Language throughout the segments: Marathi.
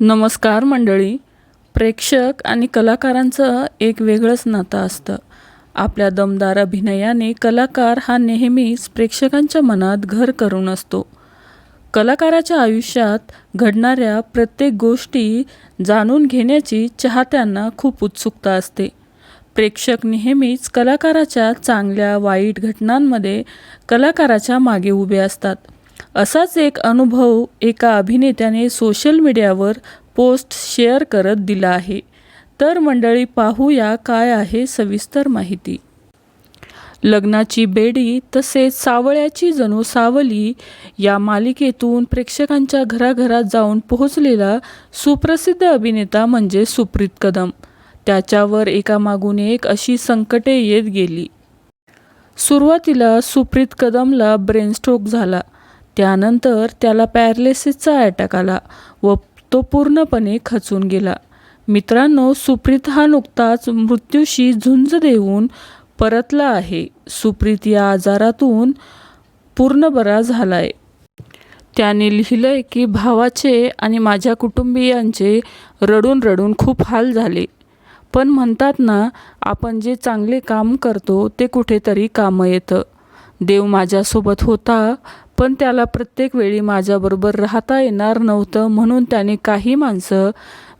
नमस्कार मंडळी. प्रेक्षक आणि कलाकारांचं एक वेगळंच नातं असतं. आपल्या दमदार अभिनयाने कलाकार हा नेहमीच प्रेक्षकांच्या मनात घर करून असतो. कलाकाराच्या आयुष्यात घडणाऱ्या प्रत्येक गोष्टी जाणून घेण्याची चाहत्यांना खूप उत्सुकता असते. प्रेक्षक नेहमीच कलाकाराच्या चांगल्या वाईट घटनांमध्ये कलाकाराच्या मागे उभे असतात. असाच एक अनुभव एका अभिनेत्याने सोशल मीडियावर पोस्ट शेअर करत दिला आहे. तर मंडळी पाहूया काय आहे सविस्तर माहिती. लग्नाची बेडी तसेच सावळ्याची जणू सावली या मालिकेतून प्रेक्षकांच्या घराघरात जाऊन पोहोचलेला सुप्रसिद्ध अभिनेता म्हणजे सुप्रीत कदम. त्याच्यावर एकामागून एक अशी संकटे येत गेली. सुरुवातीला सुप्रीत कदमला ब्रेनस्ट्रोक झाला. त्यानंतर त्याला पॅरालिसिसचा अटॅक आला व तो पूर्णपणे खचून गेला. मित्रांनो सुप्रीत हा नुकताच मृत्यूशी झुंज देऊन परतला आहे. सुप्रीत या आजारातून पूर्ण बरा झालाय. त्याने लिहिलंय की भावाचे आणि माझ्या कुटुंबियांचे रडून रडून खूप हाल झाले. पण म्हणतात ना आपण जे चांगले काम करतो ते कुठेतरी कामं येतं. देव माझ्यासोबत होता पण त्याला प्रत्येक वेळी माझ्याबरोबर राहता येणार नव्हतं म्हणून त्याने काही माणसं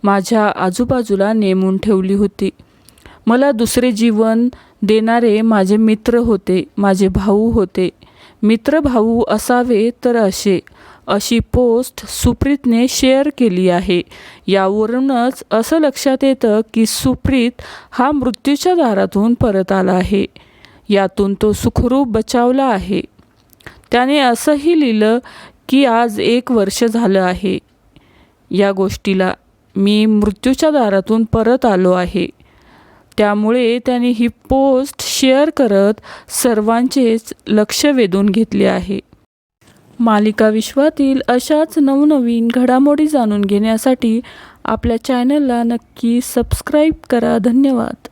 माझ्या आजूबाजूला नेमून ठेवली होती. मला दुसरे जीवन देणारे माझे मित्र होते माझे भाऊ होते. मित्र भाऊ असावे तर असे. अशी पोस्ट सुप्रीतने शेअर केली आहे. यावरूनच असं लक्षात येतं की सुप्रीत हा मृत्यूच्या दारातून परत आला आहे. यातून तो सुखरूप बचावला आहे. त्याने असंही लिहिलं की आज एक वर्ष झालं आहे. या गोष्टीला मी मृत्यूच्या दारातून परत आलो आहे. त्यामुळे त्याने ही पोस्ट शेअर करत सर्वांचेच लक्ष वेधून घेतले आहे. मालिका विश्वातील अशाच नवनवीन घडामोडी जाणून घेण्यासाठी आपल्या चॅनलला नक्की सबस्क्राईब करा. धन्यवाद.